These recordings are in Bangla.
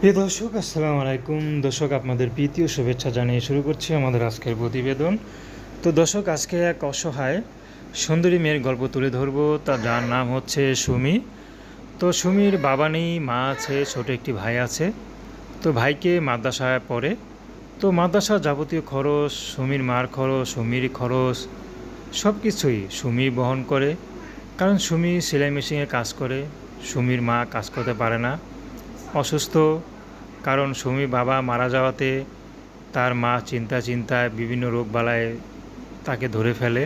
প্রিয় দর্শক, আসসালামু আলাইকুম। দর্শক, আপনাদের প্রীতি ও শুভেচ্ছা জানিয়ে শুরু করছি আমাদের আজকের প্রতিবেদন। তো দর্শক, আজকে এক অসহায় সুন্দরী মেয়ের গল্প তুলে ধরবো। তার যার নাম হচ্ছে সুমি। তো সুমির বাবা নেই, মা আছে, ছোট একটি ভাই আছে। তো ভাইকে মাদ্রাসায় পড়ে। তো মাদ্রাসার যাবতীয় খরচ, সুমির মার খরচ, সুমির খরচ সব কিছুই সুমি বহন করে। কারণ সুমি সেলাই মেশিনে কাজ করে, সুমির মা কাজ করতে পারে না। অসুস্থ, কারণ সুমি বাবা মারা যাওয়াতে তার মা চিন্তা চিন্তায় বিভিন্ন রোগ বালায় তাকে ধরে ফেলে।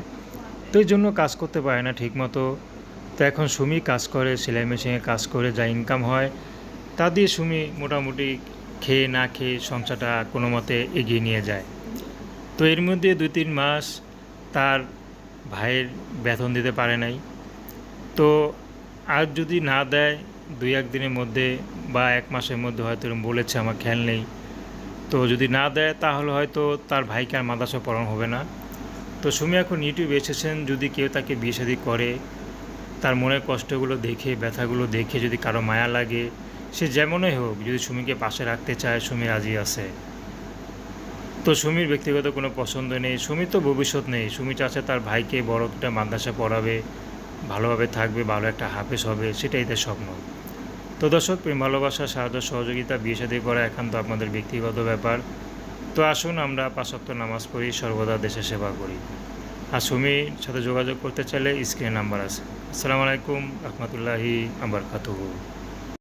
তো এই জন্য কাজ করতে পারে না ঠিকমতো। তো এখন সুমি কাজ করে, সেলাই মেশিনে কাজ করে, যা ইনকাম হয়, তা দিয়ে সুমি মোটামুটি খেয়ে না খেয়ে সংসারটা কোনো মতে এগিয়ে নিয়ে যায়। তো এর মধ্যে দুই তিন মাস তার ভাইয়ের বেতন দিতে পারে নাই। তো আর যদি না দেয়, দুই এক দিনের মধ্যে বা এক মাসের মধ্যে হয়তো এরকম বলেছে আমার খেয়াল নেই। তো যদি না দেয়, তাহলে হয়তো তার ভাইকে আর মাদ্রাসা পড়ানো হবে না। তো সুমি এখন ইউটিউবে এসেছেন, যদি কেউ তাকে বিয়ে শাদী করে, তার মনের কষ্টগুলো দেখে, ব্যথাগুলো দেখে, যদি কারও মায়া লাগে, সে যেমনই হোক, যদি সুমিকে পাশে রাখতে চায়, সুমি রাজি আছে। তো সুমির ব্যক্তিগত কোনো পছন্দ নেই, সুমির তো ভবিষ্যৎ নেই। সুমি চাচ্ছে তার ভাইকে বড় একটা মাদ্রাসা পড়াবে। ভালোভাবে থাকবে, ভালো একটা হাফেজ হবে, সেটাই তার স্বপ্ন। তো দর্শক, প্রেম, ভালোবাসা, সাহায্য, সহযোগিতা, বিয়ে সাদী করা একান্ত আপনাদের ব্যক্তিগত ব্যাপার। তো আসুন আমরা পাঁচক্ত নামাজ পড়ি, সর্বদা দেশে সেবা করি। আর সুমির সাথে যোগাযোগ করতে চাইলে স্ক্রিনে নাম্বার আছে। আসসালামু আলাইকুম, রহমতুল্লাহি আবার আবরকাতুহু।